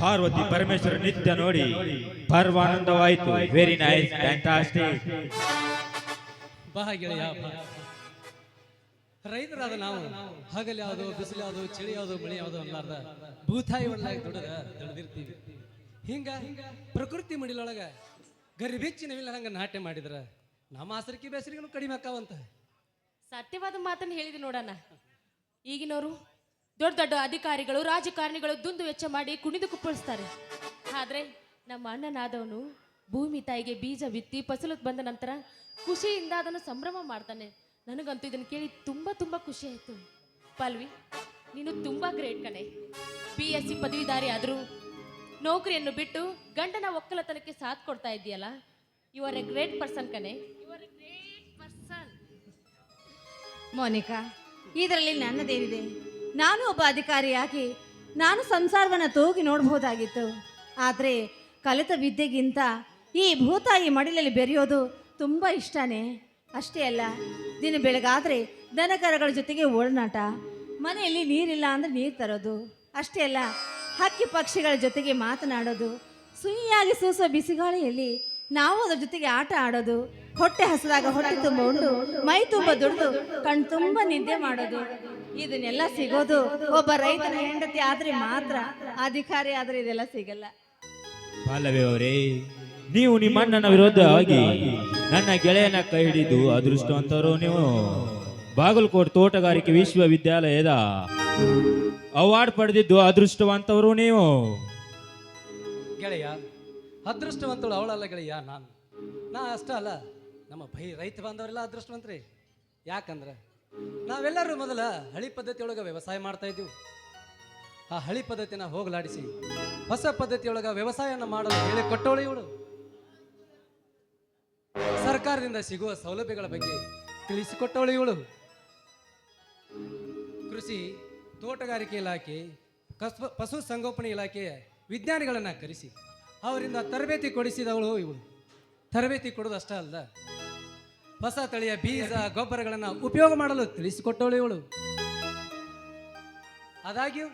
ಪಾರ್ವತಿ ಪರಮೇಶ್ವರ ನಿತ್ಯ ನೋಡಿ. ಪರ್ವಾನಂದವಾಯಿತು. Very nice fantastic ಬಾ ಗೆಳೆಯ ಬಾ. ರೈತರಾದ ನಾವು ಹಗಲು ಯಾವುದು ಬಿಸಿಲು ಯಾವುದು ಚಳಿ ಯಾವುದು ಮಳೆ ಯಾವುದು ಅನ್ನಾರ್ದ ಭೂತಾಯಿ ಒಳ್ಳಾಗಿ ದುಡದ ದುಡ್ದಿರ್ತೀವಿ ಹಿಂಗ ಪ್ರಕೃತಿ ಮಡಿಲೊಳಗ ಗರಿಬೆಚ್ಚಿ ನವಿಲ್ಲ ಹಂಗ ನಾಟ್ಯ ಮಾಡಿದ್ರ ನಮ್ಮ ಆಸರಿಕೆ ಬೇಸರಿಗೂ ಕಡಿಮೆ ಆಕಾವಂತ ಸತ್ಯವಾದ ಮಾತನ್ನು ಹೇಳಿದೆ ನೋಡೋಣ ಈಗಿನವರು ದೊಡ್ಡ ದೊಡ್ಡ ಅಧಿಕಾರಿಗಳು ರಾಜಕಾರಣಿಗಳು ದುಂದು ವೆಚ್ಚ ಮಾಡಿ ಕುಣಿದು ಕುಪ್ಪಳಿಸ್ತಾರೆ. ಆದರೆ ನಮ್ಮ ಅಣ್ಣನಾದವನು ಭೂಮಿ ತಾಯಿಗೆ ಬೀಜ ಬಿತ್ತಿ ಫಸಲು ಬಂದ ನಂತರ ಖುಷಿಯಿಂದ ಅದನ್ನು ಸಂಭ್ರಮ ಮಾಡ್ತಾನೆ. ನನಗಂತೂ ಇದನ್ನು ಕೇಳಿ ತುಂಬಾ ತುಂಬಾ ಖುಷಿ ಆಯಿತು. ಪಲ್ವಿ ನೀನು ತುಂಬಾ ಗ್ರೇಟ್ ಕಣೆ. ಬಿ ಎಸ್ ಸಿ ಪದವಿದಾರಿ ಆದರೂ ನೌಕರಿಯನ್ನು ಬಿಟ್ಟು ಗಂಡನ ಒಕ್ಕಲತನಕ್ಕೆ ಸಾಥ್ ಕೊಡ್ತಾ ಇದೆಯಲ್ಲ you are a great person ಕಣೆ. You are a great person Monica ಇದರಲ್ಲಿ ನನ್ನದೇನಿದೆ? ನಾನು ಒಬ್ಬ ಅಧಿಕಾರಿಯಾಗಿ ನಾನು ಸಂಸಾರವನ್ನು ತೂಗಿ ನೋಡಬಹುದಾಗಿತ್ತು. ಆದರೆ ಕಲಿತ ವಿದ್ಯೆಗಿಂತ ಈ ಭೂತಾಯಿ ಮಡಿಲಲ್ಲಿ ಬೆರೆಯೋದು ತುಂಬ ಇಷ್ಟನೇ. ಅಷ್ಟೇ ಅಲ್ಲ, ದಿನ ಬೆಳಗಾದರೆ ದನಕರಗಳ ಜೊತೆಗೆ ಒಡನಾಟ, ಮನೆಯಲ್ಲಿ ನೀರಿಲ್ಲ ಅಂದರೆ ನೀರು ತರೋದು. ಅಷ್ಟೇ ಅಲ್ಲ, ಹಕ್ಕಿ ಪಕ್ಷಿಗಳ ಜೊತೆಗೆ ಮಾತನಾಡೋದು, ಸುಯಿಯಾಗಿ ಸೂಸೋ ಬಿಸಿಗಾಳಿಯಲ್ಲಿ ನಾವು ಅದರ ಜೊತೆಗೆ ಆಟ ಆಡೋದು, ಹೊಟ್ಟೆ ಹಸಿದಾಗ ಹೊಟ್ಟೆ ತುಂಬ ಉಂಡು ಮೈ ತುಂಬ ದುಡಿದು, ಕಣ್ ತುಂಬ ನಿದ್ದೆ ಮಾಡೋದು. ಇದನ್ನೆಲ್ಲ ಸಿಗೋದು ಒಬ್ಬ ರೈತನ ಹೆಂಡತಿ ಆದ್ರೆ ಮಾತ್ರ ಅಧಿಕಾರಿ ಆದ್ರೆ ಇದೆಲ್ಲ ಸಿಗಲ್ಲ. ಪಾಲವಿ ಅವರೇ ನೀವು ನಿಮ್ಮ ಅಣ್ಣನ ವಿರುದ್ಧವಾಗಿ ನನ್ನ ಗೆಳೆಯನ ಕೈ ಹಿಡಿದು ಅದೃಷ್ಟವಂತರು ನೀವು. ಬಾಗಲಕೋಟೆ ತೋಟಗಾರಿಕೆ ವಿಶ್ವವಿದ್ಯಾಲಯದ ಅವಾರ್ಡ್ ಪಡೆದಿದ್ದು ಅದೃಷ್ಟವಂತವರು ನೀವು. ಗೆಳೆಯ ಅದೃಷ್ಟವಂತಳು ಅವಳಲ್ಲ ಗೆಳೆಯ ನಾನು. ನಾ ಅಷ್ಟ ಅಲ್ಲ ನಮ್ಮ ಭೈ ರೈತ ಬಾಂಧವರೆಲ್ಲ ಅದೃಷ್ಟವಂತ್ರಿ. ಯಾಕಂದ್ರೆ ನಾವೆಲ್ಲರೂ ಮೊದಲ ಹಳಿ ಪದ್ಧತಿಯೊಳಗೆ ವ್ಯವಸಾಯ ಮಾಡ್ತಾ ಇದ್ದೀವಿ. ಆ ಹಳಿ ಪದ್ಧತಿನ ಹೋಗಲಾಡಿಸಿ, ಹೊಸ ಪದ್ಧತಿಯೊಳಗೆ ವ್ಯವಸಾಯನ ಮಾಡಲು ಹೇಳಿ ಕೊಟ್ಟವಳು ಇವಳು. ಸರ್ಕಾರದಿಂದ ಸಿಗುವ ಸೌಲಭ್ಯಗಳ ಬಗ್ಗೆ ತಿಳಿಸಿಕೊಟ್ಟವಳು ಇವಳು. ಕೃಷಿ, ತೋಟಗಾರಿಕೆ ಇಲಾಖೆ ಪಶು ಸಂಗೋಪನೆ ಇಲಾಖೆಯ ವಿಜ್ಞಾನಿಗಳನ್ನು ಕರೆಸಿ, ಅವರಿಂದ ತರಬೇತಿ ಕೊಡಿಸಿದವಳು ಇವಳು. ತರಬೇತಿ ಕೊಡೋದು ಅಷ್ಟೇ ಅಲ್ಲ ಹೊಸ ತಳಿಯ ಬೀಜ, ಗೊಬ್ಬರಗಳನ್ನು ಉಪಯೋಗ ಮಾಡಲು ತಿಳಿಸಿಕೊಟ್ಟವಳು ಇವಳು. ಆದಾಗ್ಯೂ,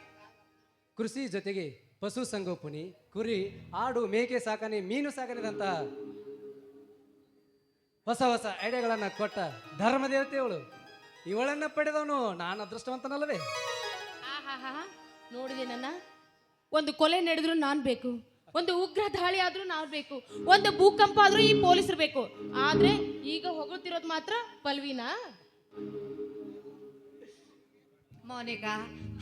ಕೃಷಿ ಜೊತೆಗೆ ಪಶು ಸಂಗೋಪನೆ, ಕುರಿ, ಆಡು, ಮೇಕೆ ಸಾಕಣೆ, ಮೀನು ಸಾಕಣೆದಂತಹ ಹೊಸ ಹೊಸ ಐಡಿಯಾಗಳನ್ನು ಕೊಟ್ಟ ಧರ್ಮದೇವತೆ ಇವಳು. ಇವಳನ್ನ ಪಡೆದವನು ನಾನು ಅದೃಷ್ಟವಂತನಲ್ಲವೇ. ನೋಡಿದೆ ನನ್ನ. ಒಂದು ಕೊಲೆ ನಡೆದ್ರು ನಾನು ಬೇಕು. ಒಂದು ಉಗ್ರ ದಾಳಿ ಆದ್ರೂ ನಾವು ಬೇಕು. ಒಂದು ಭೂಕಂಪ ಆದ್ರೂ ಈ ಪೊಲೀಸರು ಬೇಕು. ಆದ್ರೆ ಈಗ ಹೊಗಳ್ತಿರೋದು ಮಾತ್ರ ಪಲ್ವಿನಾ? ಮೋನಿಕಾ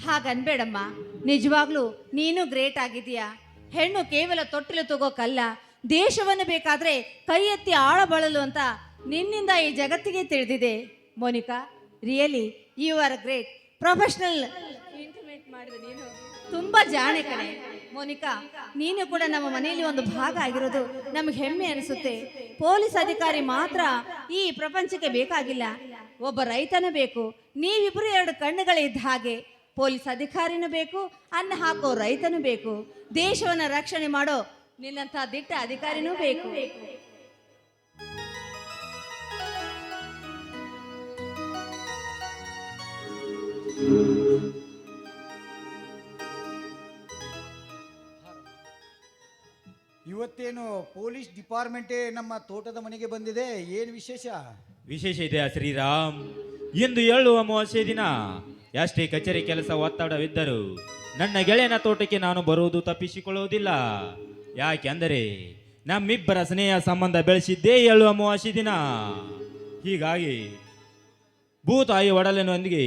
ಹಾಗನ್ಬೇಡಮ್ಮ. ನಿಜವಾಗ್ಲೂ ನೀನು ಗ್ರೇಟ್ ಆಗಿದೀಯಾ ಹೆಣ್ಣು ಕೇವಲ ತೊಟ್ಟಿಲು ತಗೋಕಲ್ಲ ದೇಶವನ್ನು ಬೇಕಾದ್ರೆ ಕೈ ಎತ್ತಿ ಆಳಬಳಲು ಅಂತ ನಿನ್ನಿಂದ ಈ ಜಗತ್ತಿಗೆ ತಿಳಿದಿದೆ. Monica really you are great professional intimate ಮಾಡಿದ ನೀನು ತುಂಬಾ ಜಾಣೆ ಕಣೆ. ಮೋನಿಕಾ, ನೀನು ಕೂಡ ನಮ್ಮ ಮನೆಯಲ್ಲಿ ಒಂದು ಭಾಗ ಆಗಿರೋದು ನಮಗೆ ಹೆಮ್ಮೆ ಅನಿಸುತ್ತೆ. ಪೊಲೀಸ್ ಅಧಿಕಾರಿ ಮಾತ್ರ ಈ ಪ್ರಪಂಚಕ್ಕೆ ಬೇಕಾಗಿಲ್ಲ. ಒಬ್ಬ ರೈತನ ಬೇಕು. ನೀವಿಬ್ರು ಎರಡು ಕಣ್ಣುಗಳಿದ್ದ ಹಾಗೆ ಪೊಲೀಸ್ ಅಧಿಕಾರಿನೂ ಬೇಕು, ಅನ್ನ ಹಾಕೋ ರೈತನೂ ಬೇಕು. ದೇಶವನ್ನು ರಕ್ಷಣೆ ಮಾಡೋ ನಿನ್ನಂತಹ ದಿಟ್ಟ ಅಧಿಕಾರಿನೂ ಬೇಕು. ಇವತ್ತೇನು ಪೊಲೀಸ್ ಡಿಪಾರ್ಟ್ಮೆಂಟೇ ನಮ್ಮ ತೋಟದ ಮನೆಗೆ ಬಂದಿದೆ? ಏನು ವಿಶೇಷ? ವಿಶೇಷ ಇದೆ ಶ್ರೀರಾಮ್. ಇಂದು ಹೇಳುವ ಅಮಾವಾಸ್ಯೆ ದಿನ. ಎಷ್ಟೇ ಕಚೇರಿ ಕೆಲಸ ಒತ್ತಡವಿದ್ದರೂ ನನ್ನ ಗೆಳೆಯನ ತೋಟಕ್ಕೆ ನಾನು ಬರುವುದು ತಪ್ಪಿಸಿಕೊಳ್ಳುವುದಿಲ್ಲ. ಯಾಕೆಂದರೆ ನಮ್ಮಿಬ್ಬರ ಸ್ನೇಹ ಸಂಬಂಧ ಬೆಳೆಸಿದ್ದೇ ಹೇಳುವ ಅಮಾವಾಸ್ಯೆ ದಿನ. ಹೀಗಾಗಿ ಭೂತಾಯಿ ಒಡಲಿನೊಂದಿಗೆ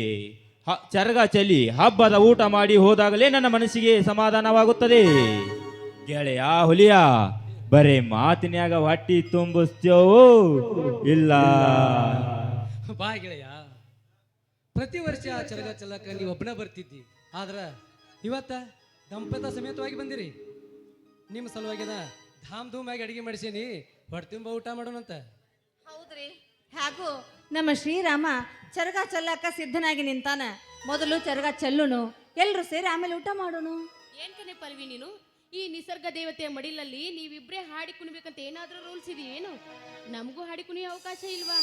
ಚರಗ ಚೆಲ್ಲಿ ಹಬ್ಬದ ಊಟ ಮಾಡಿ ಹೋದಾಗಲೇ ನನ್ನ ಮನಸ್ಸಿಗೆ ಸಮಾಧಾನವಾಗುತ್ತದೆ. ಗೆಳೆಯ ಹುಲಿಯ ಬರೇ ಮಾತಿನ್ಯಾಗ ಹೊಟ್ಟಿ ತುಂಬಿಸ್ತೇವೋ? ಇಲ್ಲ. ಬಾ ಗೆಳೆಯ. ಪ್ರತಿ ವರ್ಷ ಚರಗ ಚಲಕ ನೀವು ಒಬ್ಬನ ಬರ್ತಿದ್ದಿ. ಆದ್ರ ಇವತ್ತ ದಂಪತ ಸಮೇತವಾಗಿ ಬಂದಿರಿ. ನಿಮ್ಮ ಸಲುವಾಗಿನ ಧಾಮ್ ಧೂಮ್ ಆಗಿ ಅಡಿಗೆ ಮಾಡಿಸೀನಿ. ಹೊಟ್ಟೆ ತುಂಬ ಊಟ ಮಾಡೋಣಂತ. ಹೌದ್ರಿ. ಹಾಗೂ ನಮ್ಮ ಶ್ರೀರಾಮ ಚರಗ ಚೆಲ್ಲಕ್ಕ ಸಿದ್ಧನಾಗಿ ನಿಂತಾನ. ಮೊದಲು ಚರಗ ಚೆಲ್ಲುನು ಎಲ್ರು ಸೇರಿ ಆಮೇಲೆ ಊಟ ಮಾಡೋಣ. ಏನ್ ಕಣೆ ಪಲ್ವಿ ನೀನು? ಈ ನಿಸರ್ಗ ದೇವತೆಯ ಮಡಿಲಲ್ಲಿ ನೀವಿಬ್ರೇ ಹಾಡಿ ಕುಣಿಬೇಕಂತ ಏನಾದ್ರೂ ರೂಲ್ಸ್ ಇದೆಯೇನು? ನಮಗೂ ಹಾಡಿ ಕುಣಿಯೋ ಅವಕಾಶ ಇಲ್ವಾ?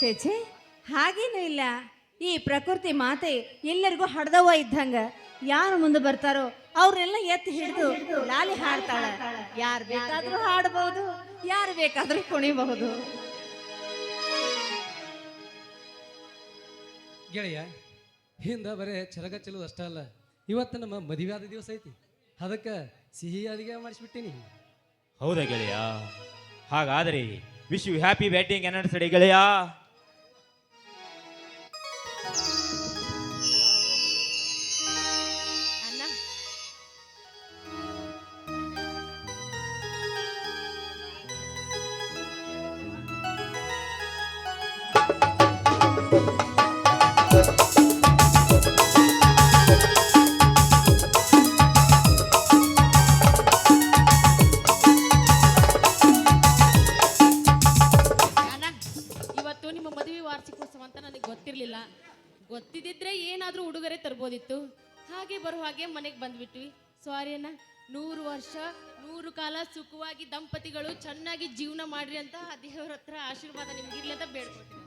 ಛೇ ಛೇ ಹಾಗೇನೂ ಇಲ್ಲ. ಈ ಪ್ರಕೃತಿ ಮಾತೆ ಎಲ್ಲರಿಗೂ ಹಡ್ದವ ಇದ್ದಂಗ. ಯಾರು ಮುಂದೆ ಬರ್ತಾರೋ ಅವ್ರನ್ನೆಲ್ಲ ಎತ್ತಿ ಹಿಡಿದು ಲಾಲಿ ಹಾಡ್ತಾಳ. ಯಾರು ಬೇಕಾದ್ರೂ ಹಾಡಬಹುದು ಯಾರು ಬೇಕಾದ್ರೂ ಕುಣಿಬಹುದು. ಗೆಳೆಯ ಹಿಂದ ಬರೇ ಚರಗ ಚೆಲ್ಲೋದು ಅಷ್ಟೇ ಅಲ್ಲ. ಇವತ್ತು ನಮ್ಮ ಮದುವೆ ಆದ ದಿವಸ ಐತಿ. ಅದಕ್ಕೆ ಸಿಹಿ ಅಡಿಗೆ ಮಾಡಿಸ್ಬಿಟ್ಟಿನಿ. ಹೌದಾ ಗೆಳೆಯ? ಹಾಗಾದರೆ wish you happy batting anniversary ಗೆಳೆಯ? ನೂರು ಕಾಲ ಸುಖವಾಗಿ ದಂಪತಿಗಳು ಚೆನ್ನಾಗಿ ಜೀವನ ಮಾಡ್ರಿ ಅಂತ ದೇವರ ಹತ್ರ ಆಶೀರ್ವಾದ ನಿಮ್ಗಿರ್ಲಿ ಅಂತ ಬೇಡ್ಕೊತೀನಿ.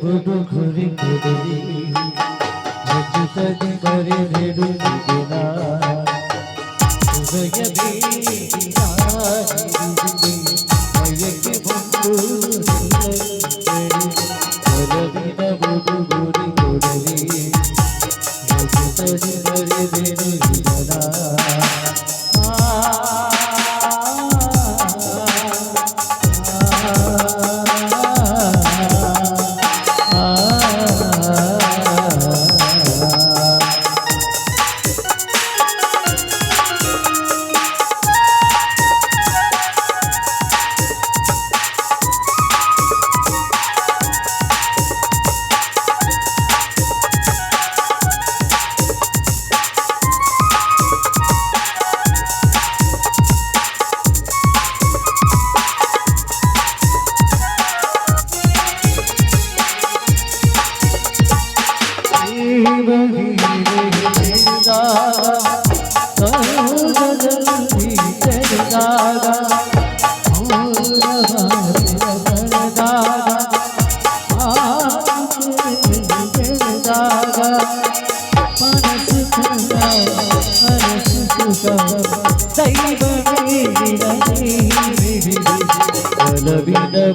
do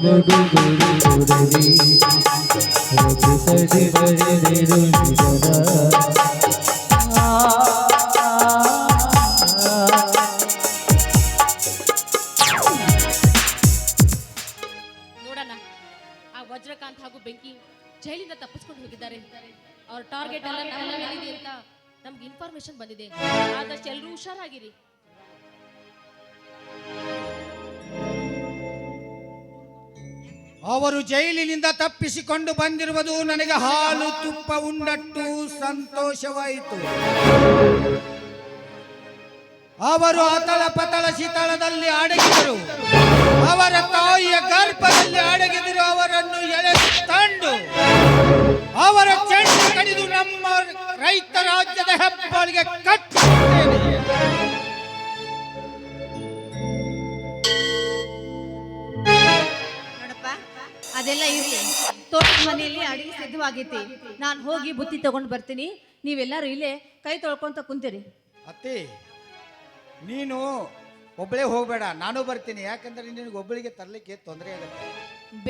ನಿಜನ ನೋಡೋಣ ಆ ವಜ್ರಕಾಂತ್ ಹಾಗೂ ಬೆಂಕಿ ಜೈಲಿಂದ ತಪ್ಪಿಸ್ಕೊಂಡು ಹೋಗಿದ್ದಾರೆ. ಅವ್ರ ಟಾರ್ಗೆಟ್ ಎಲ್ಲ ಅಂತ ನಮ್ಗೆ ಇನ್ಫಾರ್ಮೇಶನ್ ಬಂದಿದೆ. ಆದಷ್ಟು ಎಲ್ಲರೂ ಹುಷಾರಾಗಿರಿ. ಅವರು ಜೈಲಿನಿಂದ ತಪ್ಪಿಸಿಕೊಂಡು ಬಂದಿರುವುದು ನನಗೆ ಹಾಲು ತುಪ್ಪ ಉಂಡಟ್ಟು ಸಂತೋಷವಾಯಿತು. ಅವರು ಅತಳ ಪತಳ ಶೀತಳದಲ್ಲಿ ಅಡಗಿದರು. ಅವರ ತಾಯಿಯ ಗರ್ಭದಲ್ಲಿ ಅಡಗಿದರು, ಅವರನ್ನು ಎಳೆ ತಂಡು ಅವರ ಚೆಂಡು ಕಡಿದು ನಮ್ಮ ರೈತ ರಾಜ್ಯದ ಹೆಬ್ಬಾಳಿಗೆ ಕಟ್ಟಿದ್ದೇನೆ ಅದೆಲ್ಲ ಇರಲಿ. ತೋಟದ ಮನೆಯಲ್ಲಿ ಅಡಿಗೆ ಸಿದ್ಧವಾಗೈತಿ. ನಾನು ಹೋಗಿ ಬುತ್ತಿ ತಗೊಂಡು ಬರ್ತೀನಿ. ನೀವೆಲ್ಲರೂ ಇಲ್ಲೇ ಕೈ ತೊಳ್ಕೊಂತ ಕುಂತೀರಿ. ಅತ್ತಿ ನೀನು ಒಬ್ಬಳೇ ಹೋಗಬೇಡ. ನಾನು ಬರ್ತೀನಿ. ಯಾಕಂದ್ರೆ ನಿನಗೆ ಒಬ್ಬಳಿಗೆ ತರಲಿಕ್ಕೆ ತೊಂದರೆ ಆಗುತ್ತೆ.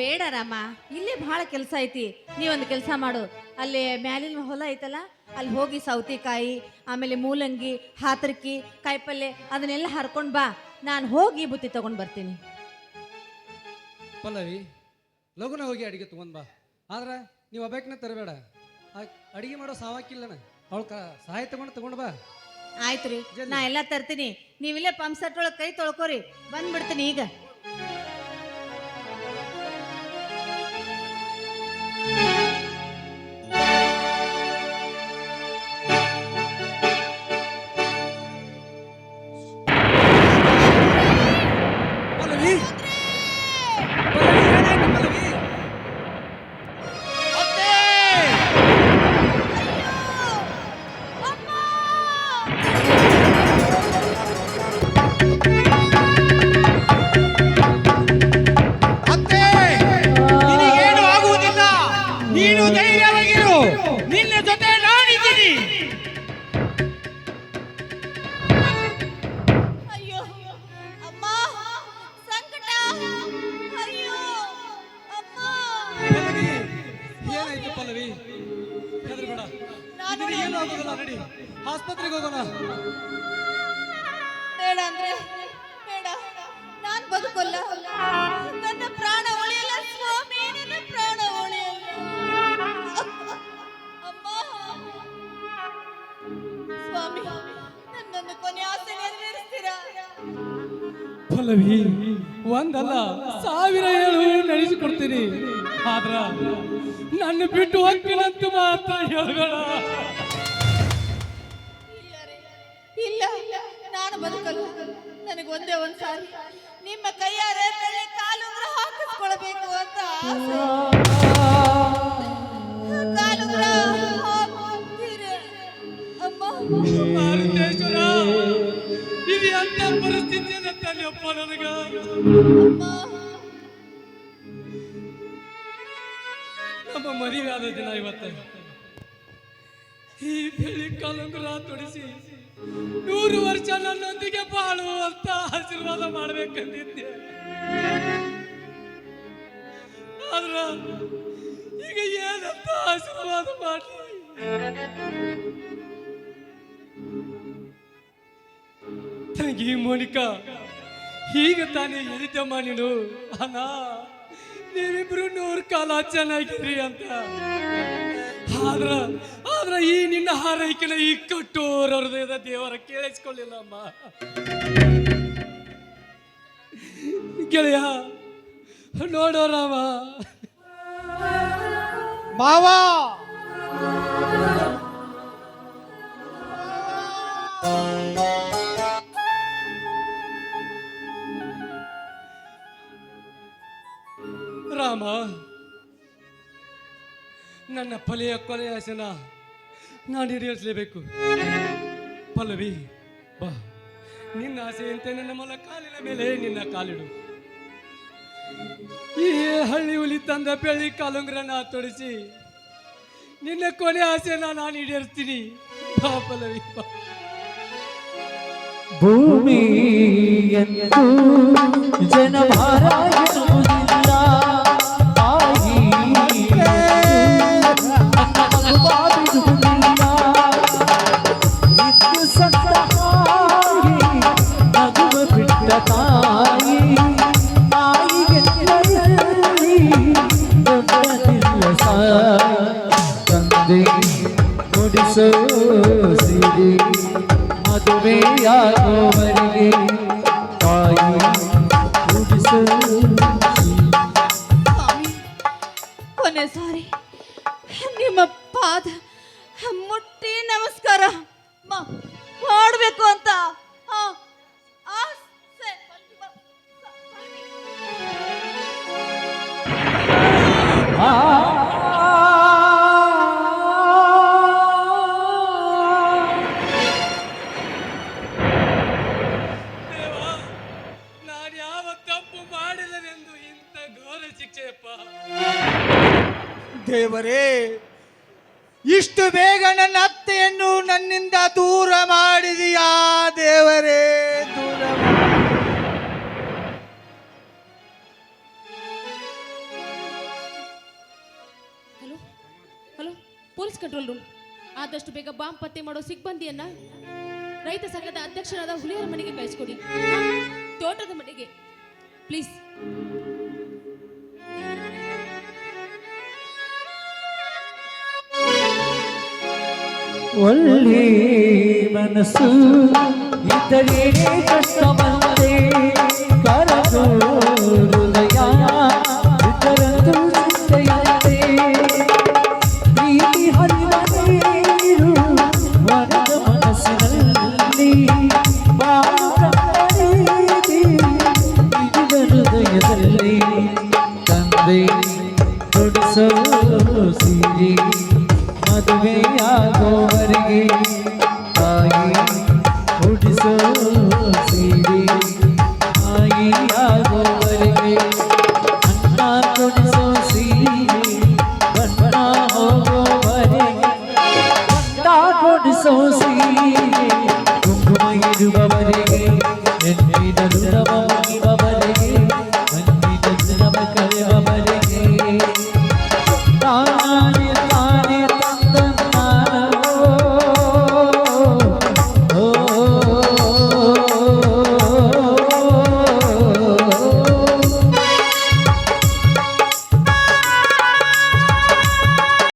ಬೇಡ ರಾಮ. ಇಲ್ಲೇ ಬಹಳ ಕೆಲಸ ಐತಿ. ನೀವೊಂದು ಕೆಲಸ ಮಾಡು. ಅಲ್ಲಿ ಮ್ಯಾಲಿನ ಹೊಲ ಐತಲ್ಲ ಅಲ್ಲಿ ಹೋಗಿ ಸೌತೆಕಾಯಿ ಆಮೇಲೆ ಮೂಲಂಗಿ ಹಾತರ್ಕಿ ಕಾಯಿಪಲ್ಲೆ ಅದನ್ನೆಲ್ಲ ಹರ್ಕೊಂಡು ಬಾ. ನಾನು ಹೋಗಿ ಬುತ್ತಿ ತಗೊಂಡು ಬರ್ತೀನಿ. ಪಲ್ಲವಿ ಲಗುನ ಹೋಗಿ ಅಡಿಗೆ ತಗೊಂಡ್ ಬಾ. ಆದ್ರೆ ನೀವು ಒಬ್ಬಾಕಿನ ತರಬೇಡ. ಅಡುಗೆ ಅಡಿಗೆ ಮಾಡೋ ಸಾವಾಕಿಲ್ಲನ ಅವಳ ಸಹಾಯ ತಗೊಂಡು ತಗೊಂಡು ಬಾ. ಆಯ್ತು ರೀ ನಾ ಎಲ್ಲ ತರ್ತೀನಿ. ನೀವಿಲ್ಲೇ ಪಂಪ್ ಸೆಟ್ ಒಳಗೆ ಕೈ ತೊಳ್ಕೊರಿ. ಬಂದ್ಬಿಡ್ತೀನಿ ಈಗ. ಪಲ್ಲವಿ ಒಂದಲ್ಲ ಸಾವಿರ ಏಳು ನಡೆಸಿಕೊಡ್ತೀನಿ. ಆದ್ರ ನನ್ನ ಬಿಟ್ಟು ಹೋಗ್ತೀನಂತ ಮಾತ್ರ ಹೇಳಬೇಡ. ಇಲ್ಲ ನಾನು ಬದುಕಲ್ಲ ನನಗೆ ಒಂದೇ ಒಂದ್ಸಾರಿ. ನಿಮ್ಮ ಕೈಯಾರೆ ಕಾಲು ಹಾಕಿಸ್ಕೊಳ್ಬೇಕು ಅಂತ ಅನ್ನಪ್ಪ ನನಗ. ನಮ್ಮ ಮದುವೆ ಆದ ದಿನ ಇವತ್ತೆ. ಈ ಬೆಳಿ ಕಾಲುಂಗುರ ತೊಡಿಸಿ ನೂರು ವರ್ಷ ನನ್ನೊಂದಿಗೆ ಬಾಳು ಅಂತ ಆಶೀರ್ವಾದ ಮಾಡ್ಬೇಕಂದಿದ್ದೆ. ಆದ್ರ ಈಗ ಏನಂತ ಆಶೀರ್ವಾದ ಮಾಡಿ ತಂಗಿ ಮೋನಿಕಾ ಈಗ ತಾನೇ ಹೇಳಿದ್ದಮ್ಮ ನೀನು. ಅಣ್ಣ, ನೀವಿಬ್ರು ನೂರು ಕಾಲ ಚೆನ್ನಾಗಿದ್ರಿ ಅಂತ. ಆದ್ರ ಆದ್ರ ಈ ನಿನ್ನ ಹಾರೈಕೆನ ಈ ಕಟ್ಟೋರ ಹೃದಯದ ದೇವರ ಕೇಳಿಸ್ಕೊಳ್ಳಿಲ್ಲ ಅಮ್ಮ. ಗೆಳೆಯ, ನೋಡೋ ರಾಮ. ಮಾವಾ! ಫಲೆಯ ಕೊನೆಯ ಆಸೆನ ನಾನು ಈಡೇರಿಸಲೇಬೇಕು. ಪಲ್ಲವಿ, ಬಾ. ನಿನ್ನ ಆಸೆಯಂತೆ ನನ್ನ ಮೊಲ ಕಾಲಿನ ಮೇಲೆ ನಿನ್ನ ಕಾಲಿಡು. ಈ ಹಳ್ಳಿ ಹುಲಿ ತಂದ ಬೆಳ್ಳಿ ಕಾಲುಂಗ್ರನ ತೊಡಿಸಿ ನಿನ್ನ ಕೊನೆ ಆಸೆನ ನಾನು ಈಡೇರಿಸ್ತೀನಿ. ಬಾ ಪಲ್ಲವಿ, ಬಾ. ಭೂಮಿ ಜನಭಾರ ತಂದೆ ನುಡಿಸೋ ಸಿರಿ ಮದುವೆಯಾಗುವವರೆಗೆ ತಾಯಿ ನುಡಿಸೋ ಕೊನೆ ಸಾರಿ ನಿಮ್ಮ ಪಾದ ಮುಟ್ಟಿ ನಮಸ್ಕಾರ. ಮಾಡ್ಬೇಕು ಅಂತ. ಆ, ಪೊಲೀಸ್ ಕಂಟ್ರೋಲ್ ರೂಮ್. ಆದಷ್ಟು ಬೇಗ ಬಾಂಬ್ ಪತ್ತೆ ಮಾಡೋ ಸಿಬ್ಬಂದಿಯನ್ನ ರೈತ ಸಂಘದ ಅಧ್ಯಕ್ಷರಾದ ಹುಲಿಯರ ಮನೆಗೆ ಕಳಿಸ್ಕೊಡಿ. ತೋಟದ ಮನೆಗೆ. ಪ್ಲೀಸ್. ಒಳ್ಳೆ ಮನಸ್ಸು ಇದ್ದರೆ ಕಷ್ಟ दा गुण सो